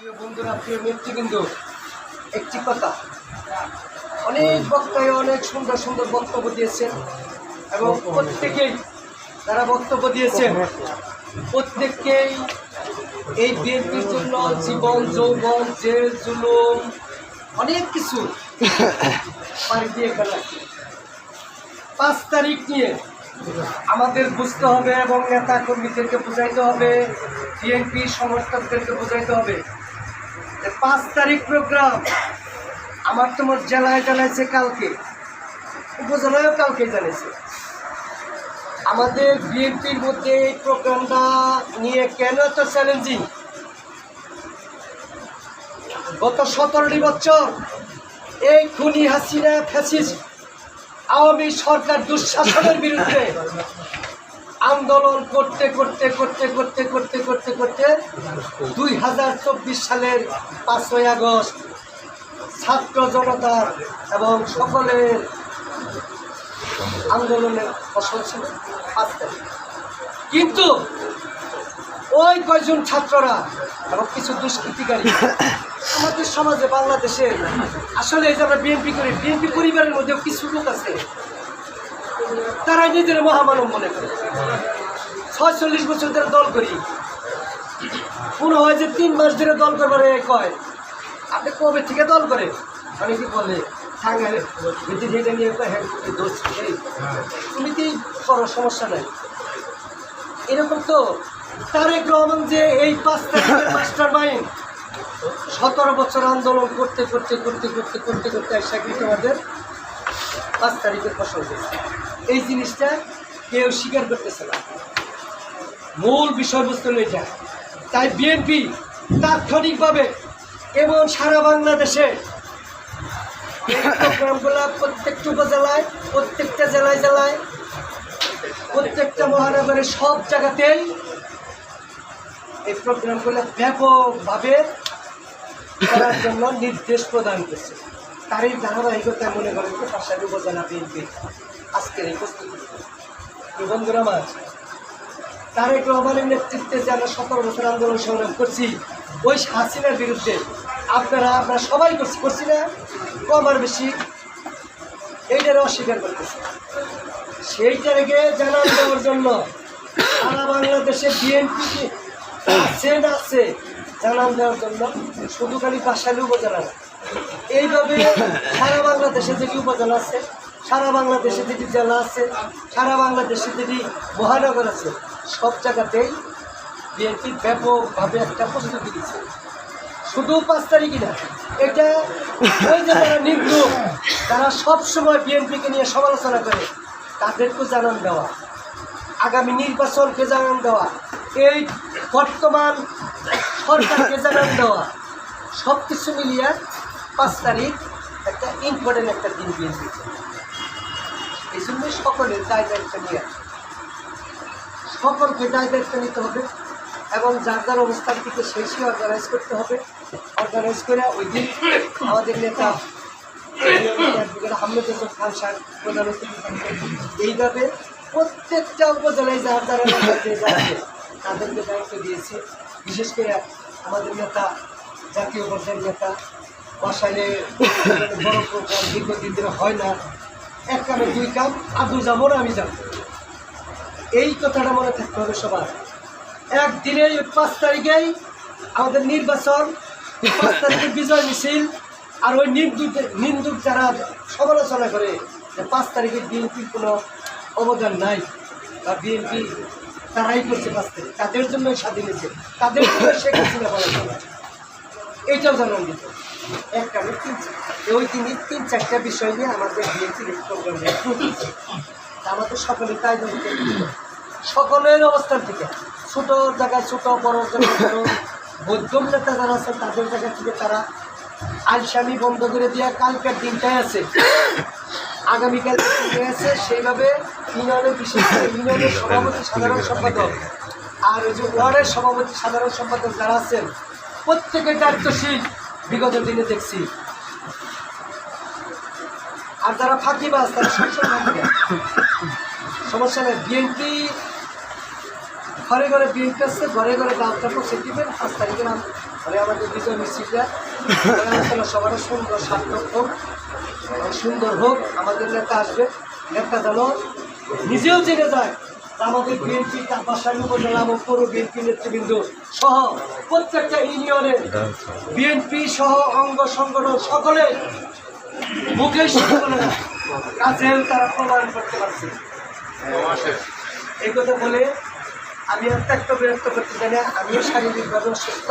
প্রিয় একটি কথা। অনেক বক্তায় অনেক সুন্দর সুন্দর বক্তব্য দিয়েছেন এবং প্রত্যেকেই তারা বক্তব্য দিয়েছেন। প্রত্যেককেই এই বিএনপির জন্য জীবন, যৌবন, জেল, জুলুম, অনেক কিছু পাড়ি দিয়ে ফেলা। পাঁচ তারিখ নিয়ে আমাদের বুঝতে হবে এবং নেতা কর্মীদেরকে বুঝাইতে হবে, বিএনপি সমর্থকদেরকে বুঝাইতে হবে। পাঁচ তারিখ প্রোগ্রাম আমার তোমার জেলায় জানাইছে কালকে। উপজেলায়ও কালকে জানিয়েছে আমাদের বিএনপির মধ্যে এই প্রোগ্রামটা নিয়ে কেন এত চ্যালেঞ্জিং গত সতেরোটি বছর এই খুনি হাসিনা ফ্যাসিস্ট আওয়ামী সরকার দুঃশাসনের বিরুদ্ধে আন্দোলন করতে করতে করতে করতে করতে করতে করতে দুই হাজার চব্বিশ সালের পাঁচই আগস্ট ছাত্র জনতার এবং সকলের আন্দোলনের ফসল ছিল কিন্তু ওই কয়জন ছাত্ররা এবং কিছু দুষ্কৃতিকারী আমাদের সমাজে, বাংলাদেশে আসলে এই যে আমরা বিএনপি করি, বিএনপি পরিবারের মধ্যেও কিছু লোক আছে তারা নিজের মহামানব মনে করে। ছয়চল্লিশ বছর ধরে দল করি। মনে হয় যে তিন মাস ধরে দল করবার কয় আপনি কবে থেকে দল করে? অনেকে বলে থাঙ্গারে যদি যেটা নিয়ে হ্যাঁ, দোষ। তুমি কি করো সমস্যা নাই। এরকম তো তারেক রহমান যে এই পাঁচ তারিখের মাস্টার মাইন্ড সতেরো বছর আন্দোলন করতে করতে করতে করতে করতে করতে আসা কিন্তু আমাদের পাঁচ তারিখের ফসল হয়েছে। এই জিনিসটা কেউ স্বীকার করতেছে না। মূল বিষয়বস্তু এটা। তাই বিএনপি তাৎক্ষণিকভাবে এবং সারা বাংলাদেশে প্রোগ্রামগুলো প্রত্যেকটা উপজেলায়, প্রত্যেকটা জেলায় জেলায়, প্রত্যেকটা মহানগরের সব জায়গাতেই এই প্রোগ্রামগুলো ব্যাপকভাবে করার জন্য নির্দেশ প্রদান করছে। তারই ধারাবাহিকতায় মনে করেন পাশাপাশি উপজেলা বিএনপি আজকের এই প্রস্তুতি। বন্ধুরা মাঝ তারেক রহমানের নেতৃত্বে যে আমরা সতেরো বছর আন্দোলন সংগ্রাম করছি, ওই হাসিনার বিরুদ্ধে আপনারা, আমরা সবাই করছি করছি না? কম আর বেশি এইটারে অস্বীকার করতেছে। সেইটাকে জানান দেওয়ার জন্য সারা বাংলাদেশে বিএনপি আছে না আছে জানান দেওয়ার জন্য শুধু খালি বাসালি উপজেলা না। এইভাবে সারা বাংলাদেশে যেটি উপজেলা আছে, সারা বাংলাদেশে যেটি জেলা আছে, সারা বাংলাদেশে যেটি মহানগর আছে, সব জায়গাতেই বিএনপি ব্যাপকভাবে একটা প্রস্তুতি দিচ্ছে শুধু পাঁচ তারিখই না, এটা ওই যে যারা নির্দোষ তারা সবসময় বিএনপিকে নিয়ে সমালোচনা করে তাদেরকে জানান দেওয়া, আগামী নির্বাচনকে জানান দেওয়া, এই বর্তমান সরকারকে জানান দেওয়া সব কিছু মিলিয়ে পাঁচ তারিখ একটা ইম্পর্টেন্ট একটা দিন দিয়ে দিয়েছে। এই জন্য সকলের দায় দায়িত্ব নিয়ে সকলকে দায় দায়িত্ব নিতে হবে এবং যার যার অবস্থান থেকে সেই অর্গানাইজ করতে হবে। অর্গানাইজ করে ওই দিন আমাদের নেতা আহমেদুল্লাহ খান সাহেব, প্রধান। এইভাবে প্রত্যেকটা উপজেলায় যার যারা যাচ্ছে তাদেরকে দায়িত্ব দিয়েছে। বিশেষ করে আমাদের নেতা, জাতীয় পর্যায়ের নেতা বাসায় বড় প্রোগ্রাম দীর্ঘদিন হয় না, এক কামে দুই কাম আদু যাব না আমি যাব এই কথাটা মনে থাকতে হবে সবার। একদিনে ওই পাঁচ তারিখেই আমাদের নির্বাচন, পাঁচ তারিখে বিজয় মিছিল, আর ওই নিন্দুক নিন্দুক যারা সমালোচনা করে যে পাঁচ তারিখে বিএনপির কোনো অবদান নাই, বা বিএনপি তারাই করছে পাঁচ তারিখ, তাদের জন্য স্বাধীন হয়েছে, তাদের জন্য শেখ হাসিনা এইটাও জানান দিত একটা আমি তিন ওই তিন তিন চারটা বিষয় নিয়ে আমাদের প্রোগ্রামে আমাদের সকলে তাই সকলের অবস্থান থেকে ছোট জায়গায় ছোট, বড় জায়গায় বড়। মধ্যম নেতা যারা আছেন, তাদের জায়গা থেকে তারা আলসামি বন্ধ করে দেওয়া কালকের দিনটাই আছে। আগামীকাল আছে। সেইভাবে ইউনিয়নের বিশেষ করে ইউনিয়নের সভাপতি, সাধারণ সম্পাদক আর ওই যে ওয়ার্ডের সভাপতি, সাধারণ সম্পাদক যারা আছেন, প্রত্যেকের দায়িত্বশীল। বিগত দিনে দেখছি। আর যারা ফাঁকিবাজ, তারা সংসদ সমস্যা নেই, বিএনপি ঘরে ঘরে বিএনপি আসছে, ঘরে ঘরে গামটা পৌঁছে দিবেন পাঁচ তারিখে নাম মানে আমাদের বিজয় মিছিলটা সবার সুন্দর সার্থক হোক, সুন্দর হোক, আমাদের নেতা আসবে। নেতা যেন নিজেও জেনে যায়। আমাদের বিএনপি বাসায় উপজেলা এবং পুরো বিএনপি নেতৃবৃন্দ সহ প্রত্যেকটা ইউনিয়নে বিএনপি সহ অঙ্গ সংগঠন সকলে মুখে কাজেও তারা প্রমাণ করতে পারছে। এই কথা বলে আমি একটা বিরক্ত করতে জানি আমিও শারীরিকভাবে অসুস্থ